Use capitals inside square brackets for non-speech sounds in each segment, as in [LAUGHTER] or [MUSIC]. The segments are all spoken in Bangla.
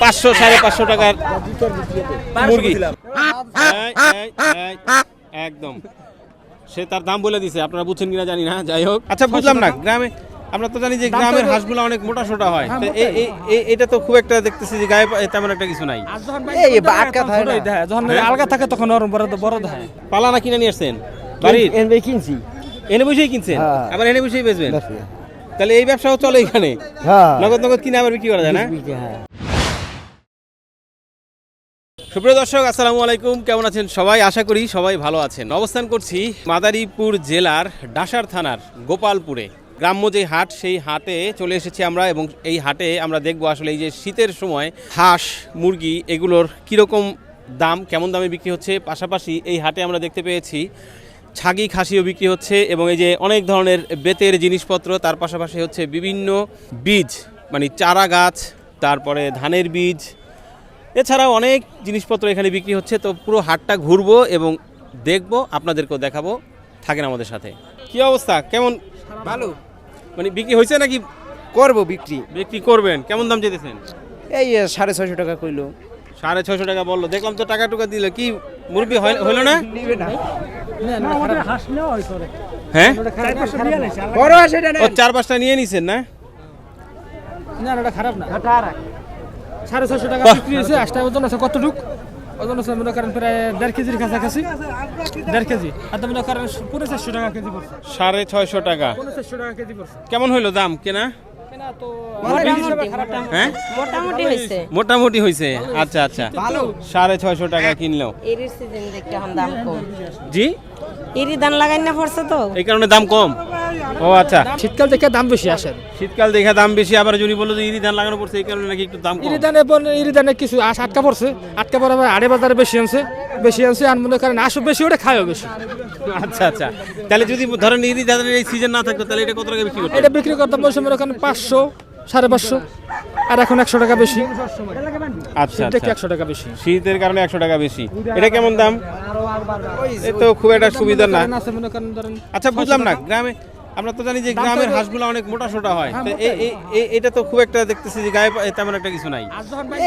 পাঁচশো সাড়ে পাঁচশো টাকার মুরগি। একদম। সে তার দাম বলে দিছে আপনারা বুঝছেন কিনা জানি না যাই হোক। আচ্ছা বুঝলাম না গ্রামে আমরা তো জানি যে গ্রামের হাঁসগুলো অনেক মোটা সোটা হয় তো এই- এই- এই- এটা তো খুব একটা দেখতেছি যে গায়ে তেমন একটা কিছু নাই। দেয় যখন আলগা থাকে তখন ওরম বড় বড় দেয়। পালা না কিনে নিয়ে আসছেন বাড়ির? এনবে কিনছি। এনে বসেই কিনছেন? হ্যাঁ। আবার এনে বসেই বেচবেন? তাহলে এই ব্যবসাও চলে এখানে? হ্যাঁ। নগদ নগদ কিনে আবার বিক্রি করা যায় না? হ্যাঁ। সুপ্রিয় দর্শক আসসালামু আলাইকুম। কেমন আছেন সবাই? আশা করি সবাই ভালো আছেন। অবস্থান করছি মাদারীপুর জেলার ডাসার থানার গোপালপুরে। গ্রাম্য যে হাট সেই হাটে চলে এসেছি আমরা এবং এই হাটে আমরা দেখব আসলে এই যে শীতের সময় হাঁস মুরগি এগুলোর কীরকম দাম কেমন দামে বিক্রি হচ্ছে। পাশাপাশি এই হাটে আমরা দেখতে পেয়েছি ছাগি খাসিও বিক্রি হচ্ছে এবং এই যে অনেক ধরনের বেতের জিনিসপত্র তার পাশাপাশি হচ্ছে বিভিন্ন বীজ মানে চারা গাছ তারপরে ধানের বীজ। এছাড়াও অনেক জিনিসপত্র এখানে বিক্রি হচ্ছে। তো পুরো হাটটা ঘুরবো এবং দেখব আপনাদেরকেও দেখাবো। থাকেন আমাদের সাথে। কি অবস্থা? কেমন? ভালো। মানে বিক্রি হয়েছে নাকি? করব বিক্রি। বিক্রি করবেন। কেমন দাম যেতেছেন এই সাড়ে ছয়শো টাকা কইলো। সাড়ে ছয়শো টাকা বলল। দেখলাম তো টাকা টুকা দিল। কি মুরগি হইল না? বড় আছে ও চার পাঁচটা নিয়ে নিছেন না? না না, ওটা খারাপ না। সাড়ে ছশো টাকা বিক্রি হয়েছে আটটা ওজন আছে কতটুক? ওজন আছে মনে করেন প্রায় দেড় কেজির কাছাকাছি। দেড় কেজি। আর মনে করেন চারশো টাকা কেজি পড়ছে। সাড়ে ছয়শো টাকা। পুরো চারশো টাকা কেজি পড়ছে। কেমন হইল দাম? কেনা? হ্যাঁ মোটামুটি হয়েছে। মোটামুটি হয়েছে। আচ্ছা আচ্ছা। সাড়ে ছয়শো টাকা কিনলো দাম কম। জি? এরি ধান লাগাই না পড়ছে তো? এই কারণে দাম কম। ও আচ্ছা শীতকাল থেকে দাম বেশি আসে। শীতকাল দেখে দাম বেশি আবার যদি বলল যে ইরি ধান লাগানো পড়ছে এই কারণে নাকি একটু দাম কম। ইরি ধানে ইরি ধানে কিছু আশ আটকা পড়ছে। আটকা পড়ে আবার আড়ে বাজারে বেশি আনছে বেশি আনছে আর মনে করেন আসো বেশি ওটা খায়ও বেশি। আচ্ছা আচ্ছা। তাহলে যদি ধরেন ইরি ধানের এই সিজন না থাকতো তাহলে এটা কত টাকা বিক্রি করতে এটা বিক্রি করতাম সময় ওখানে পাঁচশো সাড়ে পাঁচশো। আর এখন একশো টাকা বেশি। আচ্ছা দেখি আচ্ছা। একশো টাকা বেশি? শীতের কারণে একশো টাকা বেশি। এটা কেমন দাম? এ তো খুব একটা সুবিধা না। আচ্ছা বুঝলাম না গ্রামে আমরা তো জানি যে গ্রামের হাঁসগুলো অনেক মোটা সোটা হয়। এ- এ- এ- এটা তো খুব একটা দেখতেছি যে গায়ে তেমন একটা কিছু নাই।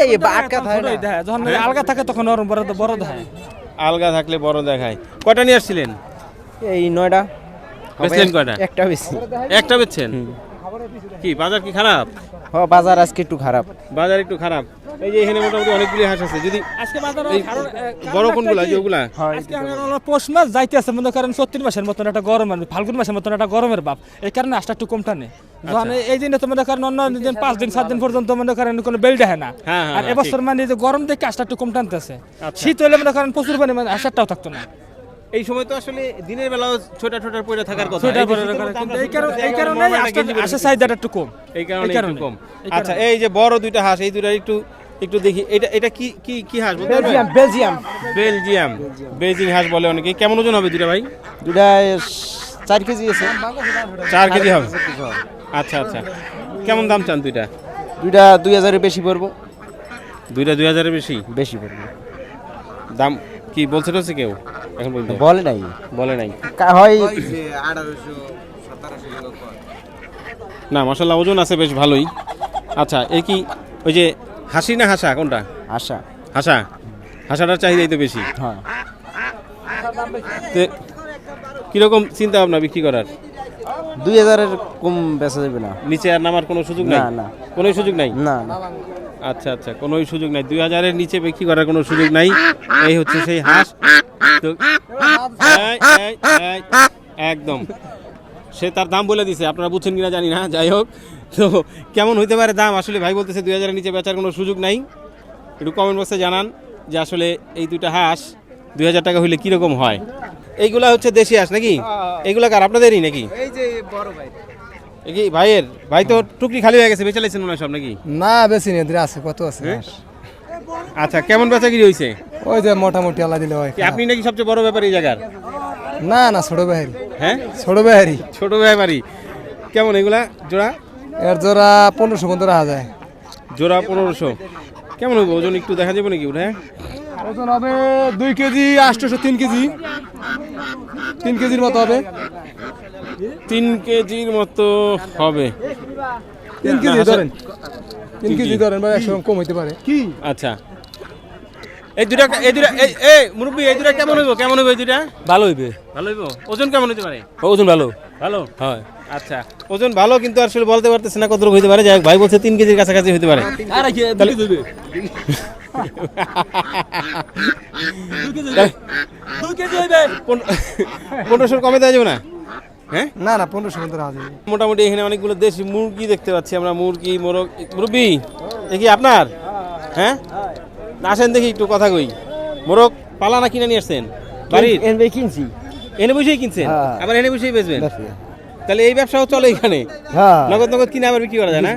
এই বাটকা থাকে না। দেয় যখন আলগা থাকে তখন বড় বড় দেয় আলগা থাকলে বড় দেখায়। কয়টা নিয়ে আসছিলেন? এই নয়টা। বেচলেন কয়টা? একটা বেশি একটা বেচছেন? কি বাজার কি খারাপ? হ বাজার আজকে একটু খারাপ। বাজার একটু খারাপ। এই যে এখানে মোটামুটি অনেকগুলি হাঁস আছে। যদি আজকে বাজারে বড় কোনগুলা যে ওগুলা আজকে আমরা পৌষ মাস যাইতে আছে মনে করেন চত্রিশ মাসের মতন একটা গরম মানে ফাল্গুন মাসের মতন একটা গরমের বাপ এই কারণে আসটা একটু কম টানে। যখন এই- এই দিনে তো মনে করেন অন্য দিন পাঁচ দিন সাত দিন পর্যন্ত মনে করেন কোনো বেল দেখে না। হ্যাঁ, হ্যাঁ, আর হ্যাঁ, এবছর মানে যে গরম দেখে আসটা একটু কম টানতেছে। আচ্ছা। শীত হলে মনে করেন প্রচুর পরিমাণে আসারটাও থাকতো না। এই সময় তো আসলে দিনের বেলাও ছোটা ছোটা পড়ে থাকার কথা। রাখার- দামটা কিন্তু এই কারণে এই কারণে চাহিদাটা একটু কম। এই কারণে একটু কম। আচ্ছা এই যে বড় দুইটা হাঁস এই দুইটা একটু একটু দেখি। এটা এটা কি কি কি হাঁস বেলজিয়াম বেলজিয়াম। বেলজিয়াম। বেজিং হাঁস বলে অনেকে। কেমন ওজন হবে দুইটা ভাই? দুটা চার কেজি আছে। চার কেজি হবে? আচ্ছা আচ্ছা। কেমন দাম চান দুইটা? দুইটা দুই হাজারের বেশি পড়ব। দুইটা দুই হাজারের বেশি? বেশি পড়ব। দাম কি বলছে টলছে কেউ? এখন বলে নাই? বলে নাই। হয় না মশাল্লা ওজন আছে বেশ ভালোই। আচ্ছা এই কি ওই যে হাসি না হাসা কোনটা? আশা হাসা? হাসাটার চাহিদাই তো বেশি। হ্যাঁ। তো কীরকম চিন্তা ভাবনা বিক্রি করার? দুই হাজারের কম বেচা যাবে না। নিচে আর নামার কোনো সুযোগ নাই? না। কোনো সুযোগ নাই? না। না আচ্ছা আচ্ছা কোনো সুযোগ নাই। দুই হাজারের নিচে বিক্রি করার কোনো সুযোগ নাই। এই হচ্ছে সেই হাঁস। একদম। সে তার দাম বলে দিছে আপনারা বুঝছেন কিনা জানি না যাই হোক। তো কেমন হইতে পারে দাম? আসলে ভাই বলতেছে দুই হাজারের নিচে বেচার কোনো সুযোগ নাই। একটু কমেন্ট বক্সে জানান যে আসলে এই দুইটা হাঁস দুই হাজার টাকা হইলে কীরকম হয়। এইগুলা হচ্ছে দেশি হাঁস নাকি? এইগুলা কার? আপনাদেরই নাকি? এই যে বড় ভাই। কি ভাইয়ের? ভাই তো টুকরি খালি হয়ে গেছে বেচে লাইছেন মনে হয় সব নাকি? না বেশি নেই আছে কত আছে হ্যাঁ? আচ্ছা কেমন বেচাকিরি হয়েছে ওই যে মোটামুটি আল্লাহ দিলে হয়। আপনি নাকি সবচেয়ে বড় ব্যাপার এই জায়গার? না না ছোট বেহারি। হ্যাঁ? ছোট বেহারি। ছোট ব্যাপারই কেমন এগুলা? জোড়া? এর জোড়া পনেরোশো রাখা যায়। জোড়া পনেরোশো। কেমন হবে ওজন একটু দেখা যাবে নাকি ওটা? হ্যাঁ ওজন হবে দুই কেজি আটশোশো তিন কেজি। তিন কেজির মতো হবে। তিন কেজির মতো হবে। তিন কেজি ধরেন। তিন কেজি ধরেন বা একশো কম হইতে পারে। আচ্ছা। এই দুটা এই দুটা এই এই মুরব্বী এই দুটা কেমন হইব? কেমন হইব এই দুটা ভালো হইবে। ভালো হইব? ওজন কেমন হইতে পারে? ওজন ভালো। ভালো? হয়। আচ্ছা। ওজন ভালো কিন্তু আসলে বলতে পারতেছে না কতটুকু হইতে পারে। যাই ভাই বলছে তিন কেজির কাছাকাছি হইতে পারে। কি? পনেরোশোর কমে দেওয়া যাবে না? হ্যাঁ? না না পনেরোশো মধ্যে রাজি মোটামুটি এখানে অনেকগুলো দেশি মুরগি দেখতে পাচ্ছি আমরা মুরগি মোরগ মুরব্বি এ কি আপনার? হ্যাঁ? আসেন দেখি একটু কথা কই। মোরগ পালা না কিনে নিয়ে আসছেন? বাড়ির? কিনছি। এনে বসেই কিনছেন? হ্যাঁ। আবার এনে বসেই বেচবেন? তাহলে এই ব্যবসাও চলে এখানে? হ্যাঁ। নগদ নগদ কিনে আবার বিক্রি করা যায় না?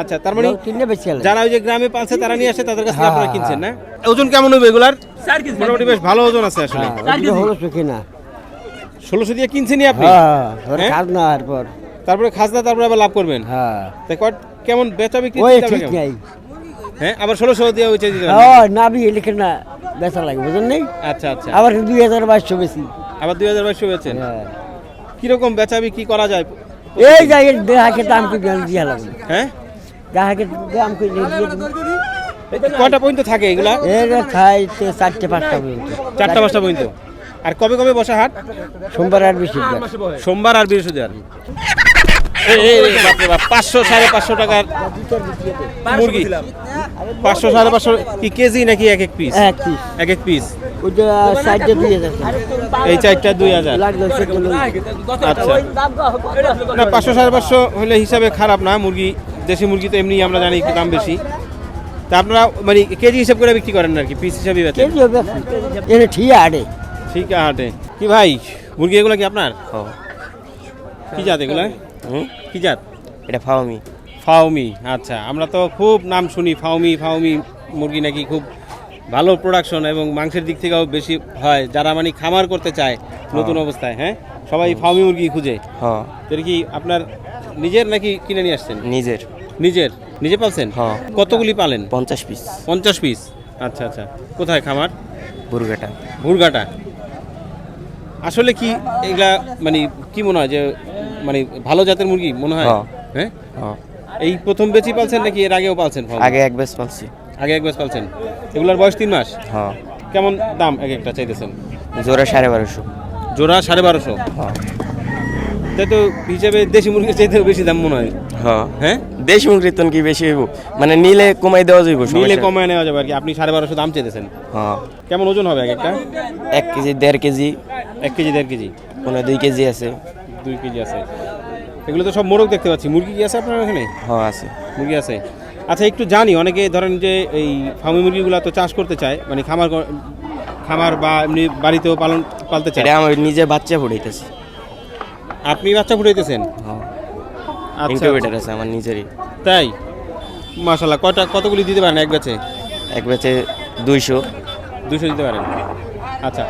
আচ্ছা তার মানে কিনে বেশি যারা ওই যে গ্রামে পালছে তারা নিয়ে আসে তাদের কাছে আপনারা কিনছেন না? ওজন কেমন হবে এগুলার? মোটামুটি বেশ ভালো ওজন আছে আসলে। কিনা ষোলোশো দিয়ে কিনছেনই আপনি? হ্যাঁ? কাজ না তারপরে খাজনা তারপরে আবার লাভ করবেন? হ্যাঁ। তাই কট কেমন বেচা বিক্রি ঠিক নাই। হ্যাঁ আবার ষোলোশো দিয়ে ওইটা দিতে না বি লিখে না বেচা লাগে বুঝলেন নেই? আচ্ছা আচ্ছা। আবার দুই হাজার বাইশশো বেশি। আবার দুই হাজার বাইশশো বেচেন হ্যাঁ। কীরকম বেচা বিক্রি করা যায়? এই যাই দেহাকে দাম করে দিয়ে লাগবে হ্যাঁ? দেহাকে দাম দিয়ে দিবে। পর্যন্ত থাকে এগুলা? যে খাই চারটে পাঁচটা পর্যন্ত। চারটা পাঁচটা পর্যন্ত? আর কবে কবে বসা হাট? সোমবার আর বেশি সোমবার আর বৃহস্পতিবার। পাঁচশো সাড়ে পাঁচশো টাকার মুরগি। পাঁচশো সাড়ে পাঁচশো কি কেজি নাকি এক এক পিস এক পিস এক এক পিস এই চারটা দুই হাজার। আচ্ছা। না পাঁচশো সাড়ে পাঁচশো হলে হিসাবে খারাপ না মুরগি দেশি মুরগি তো এমনি আমরা জানি একটু দাম বেশি। তা আপনারা মানে কেজি হিসাব করে বিক্রি করেন আর কি পিস হিসাবে বেচেন? ঠিক আছে। হাটে কি ভাই মুরগি এগুলো কি আপনার? কি জাত এগুলো? কি জাত? এটা ফাওমি। ফাউমি আচ্ছা। আমরা তো খুব নাম শুনি ফাউমি ফাউমি মুরগি নাকি খুব ভালো প্রোডাকশন এবং মাংসের দিক থেকেও বেশি হয়। যারা মানে খামার করতে চায় নতুন অবস্থায় হ্যাঁ? সবাই ফাউমি মুরগি খুঁজে। হ্যাঁ। কি আপনার নিজের নাকি কিনে নিয়ে আসছেন? নিজের। নিজের? নিজে পালছেন? হ্যাঁ। কতগুলি পালেন? পঞ্চাশ পিস। পঞ্চাশ পিস। আচ্ছা আচ্ছা। কোথায় খামার? বুরগাটা ভুরগাটা আসলে কি এগুলা মানে কি মনে হয় যে মানে ভালো জাতের মুরগি মনে হয়? হ্যাঁ। হ্যাঁ? হ্যাঁ। এই প্রথম বেচি পালছেন নাকি এর আগেও পালছেন আগে এক বেশ পালছি। আগে এক বেচ পালছেন। এগুলার বয়স তিন মাস? হ্যাঁ। কেমন দাম এক একটা চাইতেছেন? জোড়া সাড়ে বারোশো। জোড়া সাড়ে বারোশো? হ্যাঁ। তাই তো হিসেবে দেশি মুরগির চাইতেও বেশি দাম মনে হয়। হ্যাঁ। হ্যাঁ? দেশ মুগরিতন কি বেশি হইব? মানে নিলে কমাই দেওয়া যাইব নিলে কমায় নেওয়া যাবে আর কি। আপনি সাড়ে বারোশো দাম চাইতেছেন হ্যাঁ। কেমন ওজন হবে এক একটা? এক কেজি দেড় কেজি। এক কেজি দেড় কেজি? কোনো দুই কেজি আছে। দুই কেজি আছে। এগুলো তো সব মোরগ দেখতে পাচ্ছি। মুরগি কি আছে আপনার এখানে? হ্যাঁ আছে। মুরগি আছে। আচ্ছা একটু জানি। অনেকে ধরেন যে এই ফার্মি মুরগিগুলো তো চাষ করতে চায় মানে খামার খামার বা এমনি বাড়িতেও পালন পালতে চায়। এটা আমার নিজে বাচ্চা ফুটাইতেছি। আপনি বাচ্চা ফুটাইতেছেন? হ্যাঁ। ইনকিউবেটার আছে আমার নিজেরই। তাই? মাশাল্লাহ কয়টা কতগুলি দিতে পারেন এক ব্যাচে? এক বেচে দুইশো। দুশো দিতে পারেন। আচ্ছা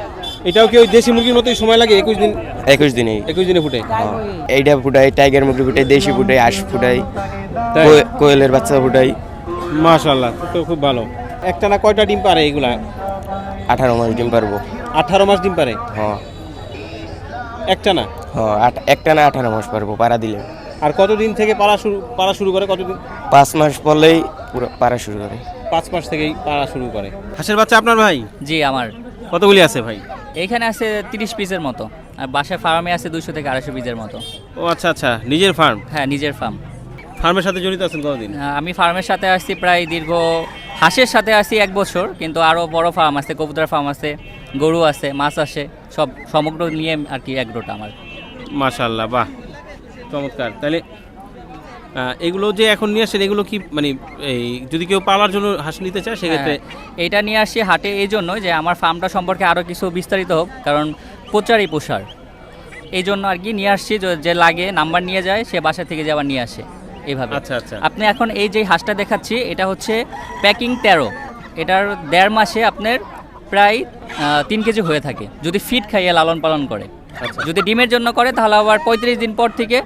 এটাও কি ওই দেশি মুরগির মতোই সময় লাগে একুশ দিন? একুশ দিনেই। একুশ দিনে ফুটে? হ্যাঁ। এইটা ফুটাই টাইগার মুরগি ফুটাই দেশি ফুটাই আশ ফুটাই? কোয়েলের বাচ্চা ফুটাই। মাশাল্লাহ তো খুব ভালো। একটা না কয়টা ডিম পারে এগুলা? আঠারো মাস ডিম পারব। আঠারো মাস ডিম পারে? হ্যাঁ। একটা না? হ্যাঁ একটা না আঠারো মাস পারব পাড়া দিলে। আর কতদিন থেকে পাড়া শুরু পাড়া শুরু করে? কতদিন? পাঁচ মাস পরলেই পুরো পাড়া শুরু করে। পাঁচ মাস থেকেই পাড়া শুরু করে। হাঁসের বাচ্চা আপনার ভাই? জি আমার। কতগুলি আছে ভাই? এইখানে আছে তিরিশ পিসের মতো। আর বাসায় ফার্মে আছে দুশো থেকে আড়াইশো পিসের মতো। ও আচ্ছা আচ্ছা। নিজের ফার্ম? হ্যাঁ নিজের ফার্ম। ফার্মের সাথে জড়িত আছেন কতদিন? আমি ফার্মের সাথে আসছি প্রায় দীর্ঘ হাঁসের সাথে আসছি এক বছর কিন্তু আরও বড় ফার্ম আছে কবুতর ফার্ম আছে গরু আছে মাছ আসে সব সমগ্র নিয়ে আর কি এগ্রোটা আমার। মাশাল্লাহ বাহ। চমৎকার। তাহলে এগুলো যে এখন নিয়ে আসেন এগুলো কি মানে এই যদি কেউ পালার জন্য হাঁস নিতে চায় সেক্ষেত্রে হ্যাঁ, এইটা নিয়ে আসছি হাটে এই জন্য যে আমার ফার্মটা সম্পর্কে আরও কিছু বিস্তারিত হোক কারণ প্রচারই প্রসার। এই জন্য আর কি নিয়ে আসছি যে- যে লাগে নাম্বার নিয়ে যায় সে বাসা থেকে যে আবার নিয়ে আসে এইভাবে আচ্ছা আচ্ছা। আপনি এখন এই যে হাঁসটা দেখাচ্ছি এটা হচ্ছে প্যাকিং তেরো এটার দেড় মাসে আপনার প্রায় তিন কেজি হয়ে থাকে। যদি ফিট খাইয়ে লালন পালন করে। আচ্ছা। যদি ডিমের জন্য করে তাহলে আবার পঁয়ত্রিশ দিন পর থেকে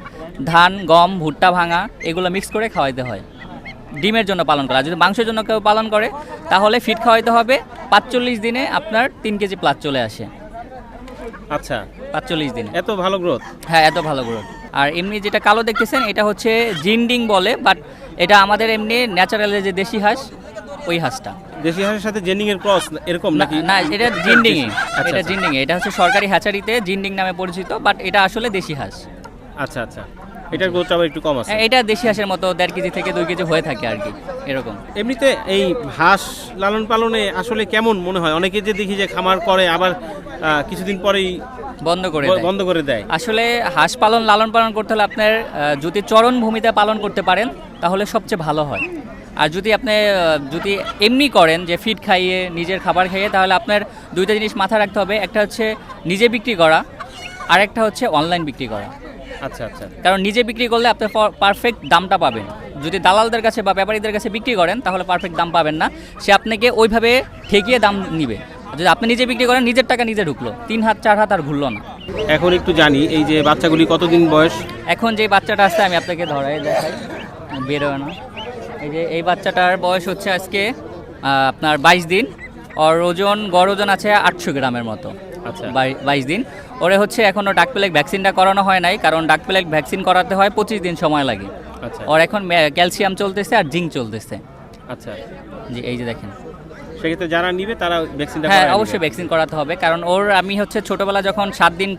ধান গম ভুট্টা ভাঙা এগুলো মিক্স করে খাওয়াইতে হয়। ডিমের জন্য পালন করা। যদি মাংসের জন্য কেউ পালন করে তাহলে ফিট খাওয়াইতে হবে পাঁচচল্লিশ দিনে আপনার তিন কেজি প্লাস চলে আসে। আচ্ছা। পাঁচচল্লিশ দিনে। এত ভালো গ্রোথ হ্যাঁ এত ভালো গ্রোথ আর এমনি যেটা কালো দেখতেছেন এটা হচ্ছে জিন্ডিং বলে বাট এটা আমাদের এমনি ন্যাচারালের যে দেশি হাঁস ওই হাঁসটা। দেশি হাঁসের সাথে জেনিং এর ক্রস এরকম নাকি? না এটা জিন্ডিং আচ্ছা, এটা আচ্ছা। জিন্ডিং এটা হচ্ছে সরকারি হ্যাচারিতে জিন্ডিং নামে পরিচিত বাট এটা আসলে দেশি হাঁস আচ্ছা আচ্ছা। এটার গ্রোথটা আবার একটু কম আছে। এটা দেশি হাঁসের মতো দেড় কেজি থেকে দুই কেজি হয়ে থাকে আর কি এরকম। এমনিতে এই হাঁস লালন পালনে আসলে কেমন মনে হয়? অনেকে যে দেখি যে খামার করে আবার কিছুদিন পরেই বন্ধ করে দেয়। বন্ধ করে দেয়। আসলে হাঁস পালন লালন পালন করতে হলে আপনার যদি চরণ ভূমিতে পালন করতে পারেন তাহলে সবচেয়ে ভালো হয়। আর যদি আপনি যদি এমনি করেন যে ফিড খাইয়ে নিজের খাবার খাইয়ে তাহলে আপনার দুইটা জিনিস মাথায় রাখতে হবে। একটা হচ্ছে নিজে বিক্রি করা আর একটা হচ্ছে অনলাইন বিক্রি করা। আচ্ছা আচ্ছা। কারণ নিজে বিক্রি করলে আপনি পারফেক্ট দামটা পাবেন। যদি দালালদের কাছে বা ব্যাপারীদের কাছে বিক্রি করেন তাহলে পারফেক্ট দাম পাবেন না। সে আপনাকে ওইভাবে ঠেকিয়ে দাম নিবে। যদি আপনি নিজে বিক্রি করেন নিজের টাকা নিজে ঢুকলো। তিন হাত চার হাত আর ঘুরলো না। এখন একটু জানি এই যে বাচ্চাগুলি কতদিন বয়স? এখন যে বাচ্চাটা আছে আমি আপনাকে ধরাই দেখাই। বেরোয় না। এই যে এই বাচ্চাটার বয়স হচ্ছে আজকে আপনার বাইশ দিন। ওর ওজন গড় ওজন আছে আটশো গ্রামের মতো। আচ্ছা। বাইশ দিন। ওরে হচ্ছে এখনও ডাক প্লেগ ভ্যাকসিনটা করানো হয় নাই কারণ ডাক প্লেগ ভ্যাকসিন করাতে হয় পঁচিশ দিন সময় লাগে। আচ্ছা। ওর এখন ক্যালসিয়াম চলতেছে আর জিঙ্ক চলতেছে। আচ্ছা। জি এই যে দেখেন। সেক্ষেত্রে যারা নিবে তারা ভ্যাকসিনটা হ্যাঁ অবশ্যই ভ্যাকসিন করাতে হবে কারণ ওর আমি হচ্ছে ছোটোবেলা যখন সাত দিন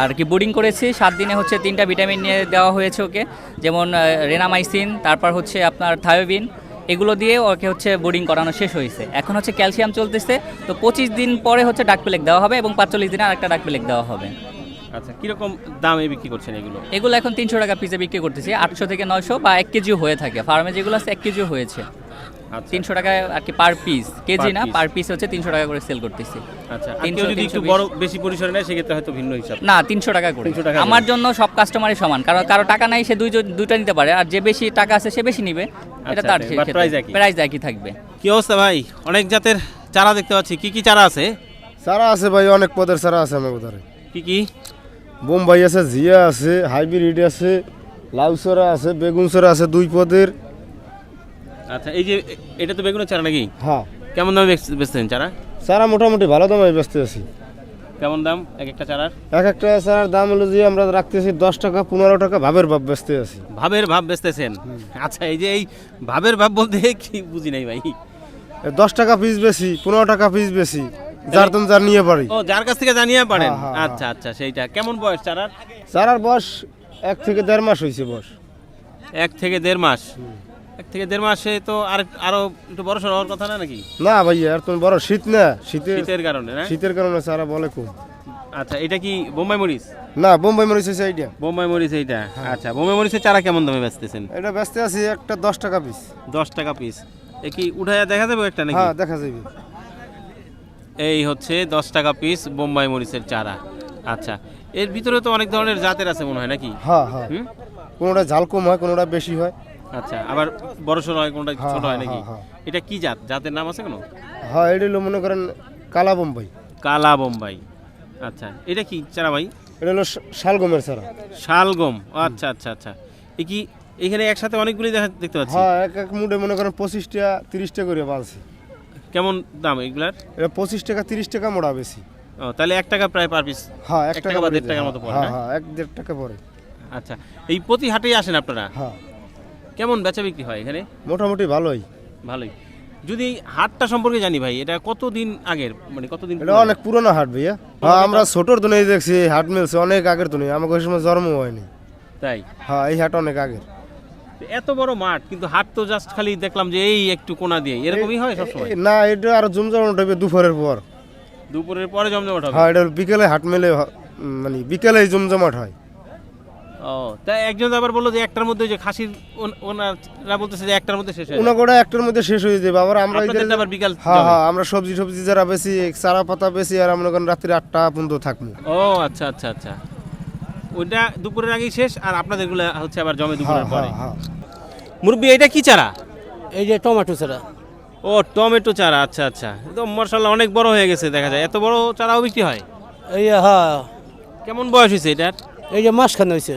আর কি বোর্ডিং করেছি সাত দিনে হচ্ছে তিনটা ভিটামিন নিয়ে দেওয়া হয়েছে ওকে যেমন রেনামাইসিন তারপর হচ্ছে আপনার থায়োবিন এগুলো দিয়ে ওকে হচ্ছে বোর্ডিং করানো শেষ হয়েছে। এখন হচ্ছে ক্যালসিয়াম চলতেছে তো পঁচিশ দিন পরে হচ্ছে ডাক প্লেক দেওয়া হবে এবং পাঁচচল্লিশ দিনে আরেকটা ডাক প্লেক দেওয়া হবে। আচ্ছা কীরকম দামে বিক্রি করছেন এগুলো? এগুলো এখন তিনশো টাকা পিসে বিক্রি করতেছি আটশো থেকে নয়শো বা এক কেজিও হয়ে থাকে। ফার্মে যেগুলো আছে এক কেজিও হয়েছে। তিনশো টাকায় আর কি পার পিস কেজি না পার পিস হচ্ছে তিনশো টাকা করে সেল করতেছি। আচ্ছা আর 300, কেউ যদি একটু বড় বেশি পরিসরে নেয় সেক্ষেত্রে হয়তো ভিন্ন হিসাব। না তিনশো টাকা করে। 300 টাকা আমার জন্য সব কাস্টমারই সমান কারণ কারও টাকা নাই সে দুই দুইটা নিতে পারে আর যে বেশি টাকা আছে সে বেশি নিবে। এটা আচ্ছা, তার আচ্ছা, but price একই। প্রাইস একই থাকবে। কি অবস্থা ভাই? অনেক জাতের চারা দেখতে পাচ্ছি। কি কি চারা আছে? চারা আছে ভাই অনেক পদের চারা আছে আমার বোধারে কি কি? বোম্বাই আছে জিয়া আছে হাইব্রিড আছে লাউ চড়া আছে বেগুন চড়া আছে দুই পদের। আচ্ছা এই যে এটা তো বেগুনের চারা নাকি? হ্যাঁ। কেমন দামে বেচ- বেচতেছেন চারা? চারা মোটামুটি ভালো দামে ব্যস্ত আছি। কেমন দাম এক একটা চারার? এক একটা চারার দাম হলো যে আমরা রাখতেছি দশ টাকা পনেরো টাকা ভাবের ভাব বেচতে আছি। ভাবের ভাব বেচতেছেন? আচ্ছা এই যে এই ভাবের ভাব বলতে [LAUGHS] কি বুঝি নাই ভাই। দশ টাকা পিস বেশি পনেরো টাকা পিস বেশি যার তুমি যার নিয়ে পারি। ও যার কাছ থেকে জানিয়ে পারেন? হ্যাঁ, হ্যাঁ, আচ্ছা আচ্ছা সেইটা। কেমন বয়স চারার? চারার বয়স এক থেকে দেড় মাস হয়েছে বয়স। এক থেকে দেড় মাস। এক থেকে দেড় মাসে তো আর আরও একটু বড় সড় হওয়ার কথা না নাকি? না ভাইয়া আর তুমি বড় শীত না। শীতের শীতের কারণে না? শীতের কারণে চারা বলে কম আচ্ছা এটা কি বোম্বাই মরিচ? না বোম্বাই মরিচ হয়েছে এইটা। বোম্বাই মরিচ এইটা। আচ্ছা বোম্বাই মরিচের চারা কেমন দামে বেচতেছেন? এটা ব্যস্ত আছি একটা দশ টাকা পিস দশ টাকা পিস এ কি উঠাইয়া দেখা যাবে একটা নাকি? হ্যাঁ দেখা যাবে। এই হচ্ছে দশ টাকা পিস বোম্বাই মরিচের চারা। আচ্ছা এর ভিতরে তো অনেক ধরনের জাতের আছে মনে হয় নাকি? হ্যাঁ হ্যাঁ। কোনোটা ঝাল কম হয় কোনোটা বেশি হয়। আচ্ছা আবার বড় সড়ো হয় কোনটা হ্যাঁ, ছোট হয় হ্যাঁ, নাকি? হ্যাঁ, এটা কি জাত? জাতের নাম আছে কোনো? হ্যাঁ এটা হলো মনে করেন কালা বোম্বাই কালা বোম্বাই আচ্ছা এটা কি চারা ভাই? এটা হলো শালগমের চারা। শালগম। আচ্ছা আচ্ছা আচ্ছা। এ কি এখানে একসাথে অনেকগুলি দেখা দেখতে পাচ্ছি? হ্যাঁ এক এক মুডে মনে করেন পঁচিশটা তিরিশটা করে বাঁধছি কেমন দাম এগুলার? এটা পঁচিশ টাকা তিরিশ টাকা মোড়া বেশি। ও তাহলে এক টাকা প্রায় পার পিস। হ্যাঁ এক টাকা বা দেড় টাকার মতো পড়ে, হ্যাঁ? হ্যাঁ এক দেড় টাকা পড়ে। আচ্ছা এই প্রতি হাটেই আসেন আপনারা? হ্যাঁ। কেমন বেচা বিক্রি হয় এখানে? মোটামুটি ভালোই। ভালোই। যদি হাটটা সম্পর্কে জানি ভাই এটা কতদিন আগের? মানে কতদিন এটা অনেক পুরনো হাট ভাইয়া। হ্যাঁ আমরা ছোটোর নেই দেখছি হাট মিলছে অনেক আগের তো নেই আমাকে ওই সময় জন্ম হয়নি। তাই? হ্যাঁ এই হাট অনেক আগের। এত বড় মাঠ কিন্তু হাট তো জাস্ট খালি দেখলাম যে এই একটু কোনা দিয়ে। এরকমই হয় সবসময়? না এটা আরও জমজমাট হবে দুপুরের পর। দুপুরের পরে জমজমাট হবে? হ্যাঁ এটা বিকেলে হাট মেলে মানে বিকেলে জমজমাট হয়। ও তাই একজন আবার বলল যে একটার মধ্যে ওই যে খাসির ওন- ওনারা বলতেছে যে একটার মধ্যে শেষ হয়ে। উনাগোড়া একটার মধ্যে শেষ হয়ে যাবে। আবার আমরা এই যে- আপনাদেরটা আবার বিকাল হ্যাঁ হ্যাঁ আমরা সবজি সবজি যারা বেশি চারা পাতা বেশি আর আমরা ওখানে রাত্রি আটটা পর্যন্ত থাকব। ও আচ্ছা আচ্ছা আচ্ছা। ওইটা দুপুরের আগেই শেষ আর আপনাদেরগুলো হচ্ছে আবার জমে হ্যাঁ দুপুরের পরে। হ্যাঁ হ্যাঁ। মুরব্বী এটা কি চারা? এই যে টমেটো ছাড়া ও টমেটো চারা আচ্ছা আচ্ছা। একদম মার্শাল্লাহ অনেক বড় হয়ে গেছে দেখা যায়। এত বড় চারাও বিক্রি হয়? এই হ্যাঁ। কেমন বয়স হয়েছে এটার? এই যে মাসখানে হয়েছে।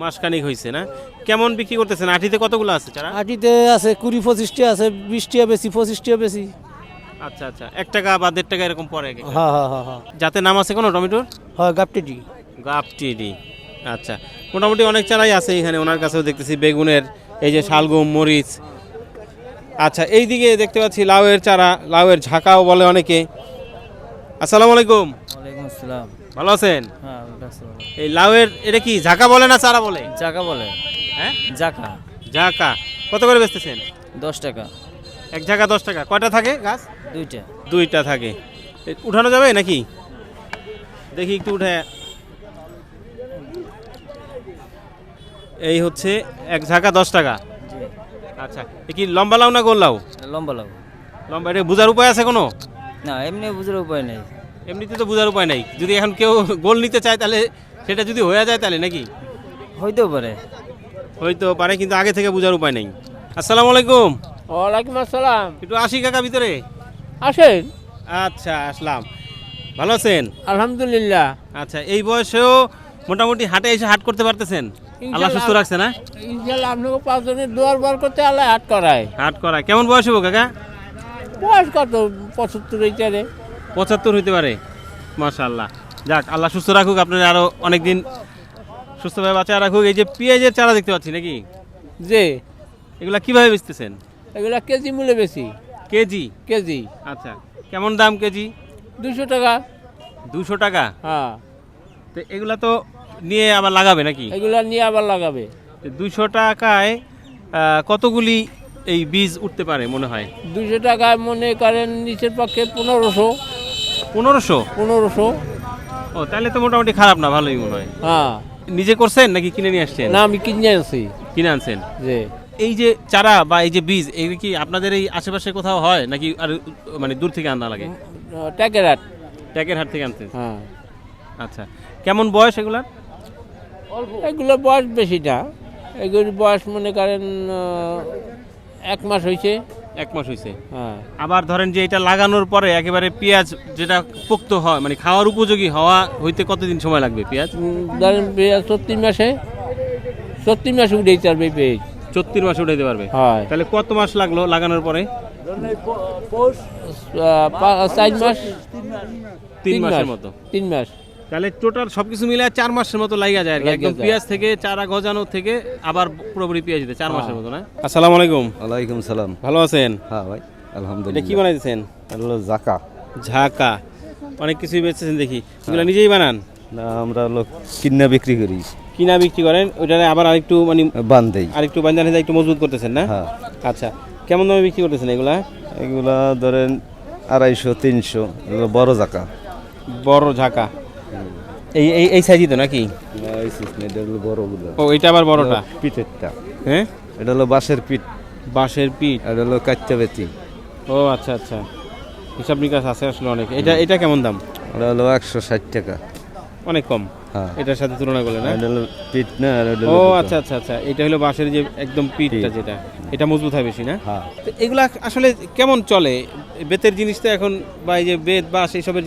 মাসখানিক হয়েছে না? কেমন বিক্রি করতেছেন? আটিতে কতগুলো আছে চারা? আটিতে আছে কুড়ি পঁচিশটা আছে বিশটিয়া বেশি পঁচিশটিয়া বেশি। আচ্ছা আচ্ছা। এক টাকা বা দেড় টাকা এরকম পরে হ্যাঁ হ্যাঁ হ্যাঁ হ্যাঁ। যাতে নাম আছে কোনো টমেটোর? হ্যাঁ গাপটিটি গাপ টিডি আচ্ছা। মোটামুটি অনেক চারাই আছে এখানে ওনার কাছেও দেখতেছি বেগুনের এই যে শালগম মরিচ। আচ্ছা এই দিকে দেখতে পাচ্ছি লাউয়ের চারা লাউয়ের ঝাঁকাও বলে অনেকে। আসসালামু আলাইকুম। ওয়ালাইকুম আসসালাম। ভালো আছেন? হ্যাঁ এই লাউয়ের এটা কি ঝাঁকা বলে না চারা বলে? জাকা বলে। হ্যাঁ? জাকা ঝাঁকা। কত করে বেচতেছেন? দশ টাকা। এক ঝাঁকা দশ টাকা। কয়টা থাকে গাছ? দুইটা। দুইটা থাকে। উঠানো যাবে নাকি? দেখি একটু উঠে। এই হচ্ছে এক ঝাঁকা দশ টাকা। আচ্ছা এ কি লম্বা লাউ না গোল লাউ? লম্বা লাউ। লম্বা এটা বোঝার উপায় আছে কোনো? না এমনি বুঝার উপায় নেই। এমনিতে তো বোঝার উপায় নাই। যদি এখন কেউ গোল নিতে চায় তাহলে সেটা যদি হয়ে যায় তাহলে নাকি? হইতেও পারে। হয়তো পারে কিন্তু আগে থেকে বোঝার উপায় নাই। আসসালামু আলাইকুম। ওয়ালাইকুম আসসালাম। একটু আসি কাকা ভিতরে? আসেন। আচ্ছা আসলাম। ভালো আছেন? আলহামদুলিল্লাহ। আচ্ছা এই বয়সেও মোটামুটি হাটে এসে হাট করতে পারতেছেন? আল্লাহ সুস্থ রাখছে না? ইনশাল্লাহ আপনাকে পাঁচজনের দুয়ার বার করতে আল্লাহ হাট করায়। হাট করা কেমন বয়স হব কাকা? বয়স কত? পঁচাত্তর পঁচাত্তর হইতে পারে। মাশাল্লাহ যাক আল্লাহ সুস্থ রাখুক আপনার আরও অনেকদিন সুস্থভাবে বাঁচা রাখুক। এই যে পেঁয়াজের চারা দেখতে পাচ্ছি নাকি? যে এগুলা কীভাবে বেচতেছেন? এগুলা কেজি মূল্যে বেশি কেজি? কেজি। আচ্ছা কেমন দাম কেজি? দুশো টাকা। দুশো টাকা? হ্যাঁ। তো এগুলা তো নিয়ে আবার লাগাবে নাকি? এগুলা নিয়ে আবার লাগাবে। দুশো টাকায় কতগুলি এই বীজ উঠতে পারে মনে হয়? দুশো টাকায় মনে করেন নিচের পক্ষে পনেরোশো। পনেরোশো? পনেরোশো। ও তাহলে তো মোটামুটি খারাপ না ভালোই মনে হয়। হ্যাঁ। নিজে করছেন নাকি কিনে নিয়ে আসছেন? না আমি কিনে আনছি কিনে আনছেন? যে এই যে চারা বা এই যে বীজ এগুলি কি আপনাদের এই আশেপাশে কোথাও হয় নাকি আর মানে দূর থেকে আনা লাগে? ট্যাকের হাট। ট্যাকের হাট থেকে আনতেন হ্যাঁ। আচ্ছা। কেমন বয়স এগুলার? এগুলো বয়স বেশি না। এগুলোর বয়স মনে করেন এক মাস হয়েছে। এক মাস হয়েছে হ্যাঁ। আবার ধরেন যে এটা লাগানোর পরে একেবারে পেঁয়াজ যেটা পোক্ত হয় মানে খাওয়ার উপযোগী হওয়া হইতে কতদিন সময় লাগবে পেঁয়াজ? ধরেন পেঁয়াজ চত্রিশ মাসে চত্রিশ মাসে উঠেই চারবে পেঁয়াজ। চত্রিশ মাসে উঠাইতে পারবে? হয়। তাহলে কত মাস লাগল লাগানোর পরে? চার মাস তিন মাসের মতো। তিন মাস। তাহলে টোটাল সবকিছু মিলে চার মাসের মতো লাগা যায় আর কি। একদম পেঁয়াজ থেকে চারা গজানো থেকে আবার পুরোপুরি পেঁয়াজ দিতে চার মাসের মতো না? আসসালামু আলাইকুম। ওয়ালাইকুম সালাম। ভালো আছেন? হ্যাঁ ভাই আলহামদুলিল্লাহ। কি বানাইতেছেন? এটা হলো জাকা ঝাঁকা। অনেক কিছুই বেচতেছেন দেখি। এগুলো নিজেই বানান? না আমরা হলো কিন্না বিক্রি করি। কিনা বিক্রি করেন ওইটা আবার আরেকটু মানে বান্ধেই আরেকটু বান্ধানে একটু মজবুত করতেছেন না? হ্যাঁ। আচ্ছা কেমন দামে বিক্রি করতেছেন এগুলা? এগুলা ধরেন আড়াইশো তিনশো এগুলো বড় জাকা বড় ঝাঁকা। এই এই এই সাইজই তো নাকি? এটা হলো বড়গুলো ও এটা আবার বড়টা? পিঠেরটা। হ্যাঁ? এটা হলো বাঁশের পিঠ। বাঁশের পিঠ? এটা হলো কাচ্চা বেতি। ও আচ্ছা আচ্ছা। হিসাব নিকাশ আছে আসলে অনেক। এটা এটা কেমন দাম? ওটা হলো একশো ষাট টাকা। অনেক কম। এটার সাথে তুলনা করলে না এটা হলো পিঠ না ও আচ্ছা আচ্ছা আচ্ছা। এটা হলো বাঁশের যে একদম পিঠ। যেটা এটা মজবুত হয় বেশি না? হ্যাঁ। তো এগুলা আসলে কেমন চলে? বেতের জিনিস তো এখন বা এই যে বেত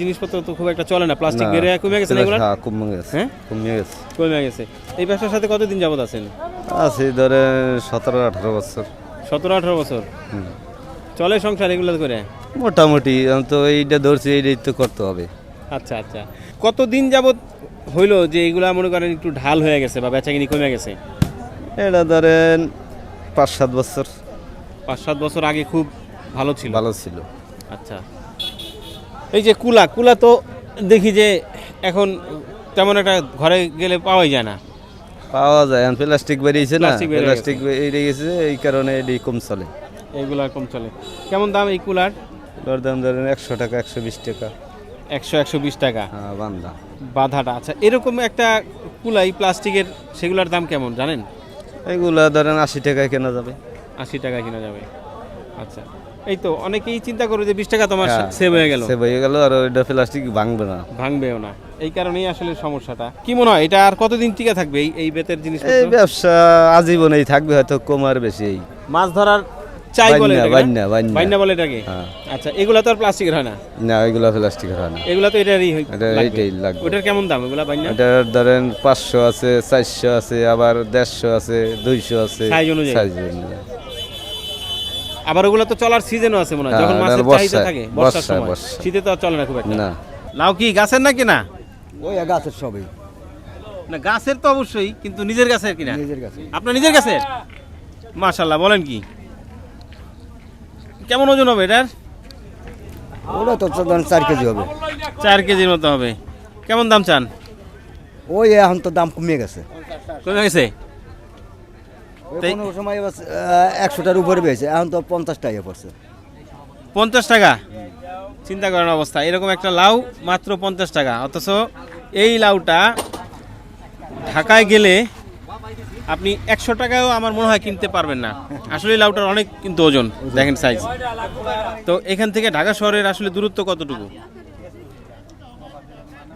জিনিসপত্র তো খুব একটা চলে না। প্লাস্টিক বেড়ে কমে গেছে এগুলা? হ্যাঁ কমে গেছে। হ্যাঁ? কমে গেছে। কমে গেছে। এই ব্যবসার সাথে কতদিন যাবত আছেন? আছে ধরে সতেরো আঠারো বছর। সতেরো আঠারো বছর? চলে সংসার এগুলো করে? মোটামুটি তো এইটা ধরছি এইটাই তো করতে হবে। আচ্ছা আচ্ছা। কতদিন যাবত হইল যে এগুলা মনে করেন একটু ঢাল হয়ে গেছে বা বেচাকিনি কমে গেছে? এটা ধরেন পাঁচ সাত বছর। পাঁচ সাত বছর আগে খুব ভালো ছিল? ভালো ছিল। আচ্ছা। এই যে কুলা কুলা তো দেখি যে এখন তেমন একটা ঘরে গেলে পাওয়াই যায় না। পাওয়া যায় এখন প্লাস্টিক বেরিয়েছে না। প্লাস্টিক বেরিয়ে গেছে। এই কারণে এটাই কম চলে। এইগুলা কম চলে। কেমন দাম এই কুলার? দাম ধরেন একশো টাকা একশো বিশ টাকা। একশো একশো বিশ টাকা। হ্যাঁ বান্ধা বাধাটা। আচ্ছা এরকম একটা কুলাই প্লাস্টিকের সেগুলোর দাম কেমন জানেন? এগুলা ধরেন আশি টাকায় কেনা যাবে। আশি টাকা কেনা যাবে। আচ্ছা এই তো অনেকেই চিন্তা করবে যে বিশ টাকা তোমার হ্যাঁ। সেভ হয়ে গেল। সেভ হয়ে গেল আর ওইটা প্লাস্টিক ভাঙবে না। ভাঙবেও না। এই কারণেই আসলে সমস্যাটা। কি মনে হয় এটা আর কতদিন টিকে থাকবে এই এই বেতের জিনিস এই ব্যবসা আজীবনেই থাকবে হয়তো কম আর বেশি। এই মাছ ধরার চাই বলে বান্না? বান্না, বান্না। বলে এটাকে? হ্যাঁ। আচ্ছা এগুলা তো আর প্লাস্টিকের হয় না? না এগুলা প্লাস্টিক হয় না। এগুলা তো এটারই এটা লাগবে। এইটাই লাগবে। ওটার কেমন দাম এগুলা বান্না? এটার ধরেন পাঁচশো আছে চারশো আছে আবার দেড়শো আছে দুইশো আছে Size অনুযায়ী। Size অনুযায়ী। আবার ওগুলা তো চলার সিজনও আছে মনে হয়। হ্যাঁ, যখন মাছের চাহিদা থাকে বর্ষার সময়। শীতে তো চলে না খুব একটা। না। লাউ কি গাছের নাকি না? ওই গাছের সবই। না গাছের তো অবশ্যই কিন্তু নিজের গাছের কিনা? নিজের আপনার নিজের গাছের? মাশাল্লাহ বলেন কি? কেমন ওজন হবে এটার? ওটা তো ধরেন চার কেজি হবে। চার কেজির মতো হবে। কেমন দাম চান? ওই এখন তো দাম কমিয়ে গেছে। কমে গেছে? কোনো সময় একশোটার উপরে পেয়েছে এখন তো পঞ্চাশ টাকা পড়ছে। পঞ্চাশ টাকা? চিন্তা করার অবস্থা। এরকম একটা লাউ মাত্র পঞ্চাশ টাকা। অথচ এই লাউটা ঢাকায় গেলে আপনি একশো টাকাও আমার মনে হয় কিনতে পারবেন না। আসলে লাউটার অনেক কিন্তু ওজন দেখেন সাইজ তো এখান থেকে ঢাকা শহরের আসলে দূরত্ব কতটুকু?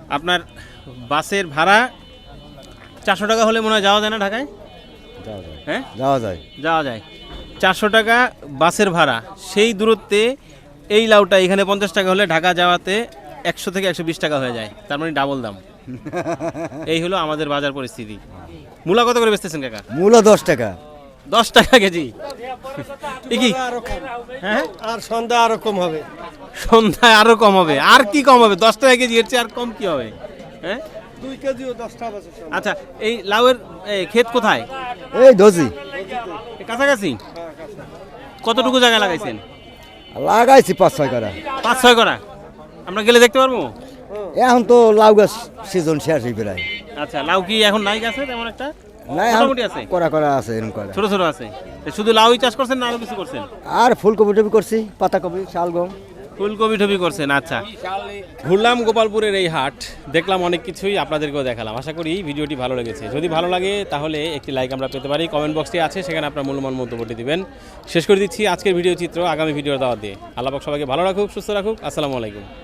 আপনার বাসের ভাড়া চারশো টাকা হলে মনে হয় যাওয়া যায় না ঢাকায়? হ্যাঁ? যাওয়া যায়। যাওয়া যায়। চারশো টাকা বাসের ভাড়া সেই দূরত্বে এই লাউটা এখানে পঞ্চাশ টাকা হলে ঢাকা যাওয়াতে একশো থেকে একশো বিশ টাকা হয়ে যায়। তার মানে ডাবল দাম। [LAUGHS] এই হলো আমাদের বাজার পরিস্থিতি। মূলা কত করে বেচতেছেন কাকা? মূলা দশ টাকা। দশ টাকা কেজি। কি? হ্যাঁ? আর সন্ধ্যা আরও কম হবে। সন্ধ্যায় আরও কম হবে। আর কি কম হবে? দশ টাকা কেজি এর চেয়ে আর কম কি হবে? হ্যাঁ? দুই কেজিও আচ্ছা এই লাউয়ের এই, ক্ষেত কোথায়? এই দজি। এ কাছাকাছি? কতটুকু জায়গা লাগাইছেন? লাগাইছি পাঁচ ছয় করা। পাঁচ ছয় করা? আমরা গেলে দেখতে পারব? এখন তো লাউ গাছ সিজন শেষ হয়ে প্রায়। আচ্ছা লাউ কি এখন নাই গাছে? তেমন একটা? মোটামুটি আছে? করা করা আছে এরকম করা ছোট ছোট আছে। শুধু লাউই চাষ করছেন না আরও কিছু করছেন? আর ফুলকপি টপি করছি পাতাকপি শালগম। ফুলকপি টপি করছেন আচ্ছা। ঘুরলাম গোপালপুরের এই হাট দেখলাম অনেক কিছুই আপনাদেরকেও দেখালাম। আশা করি ভিডিওটি ভালো লেগেছে। যদি ভালো লাগে তাহলে একটি লাইক আমরা পেতে পারি। কমেন্ট বক্সটি আছে সেখানে আপনার মূল্যবান মন্তব্যটি দিবেন। শেষ করে দিচ্ছি আজকের ভিডিও চিত্র আগামী ভিডিও দাওয়াত দিয়ে। আল্লাহ সবাইকে ভালো রাখুক সুস্থ রাখুক। আসসালামু আলাইকুম।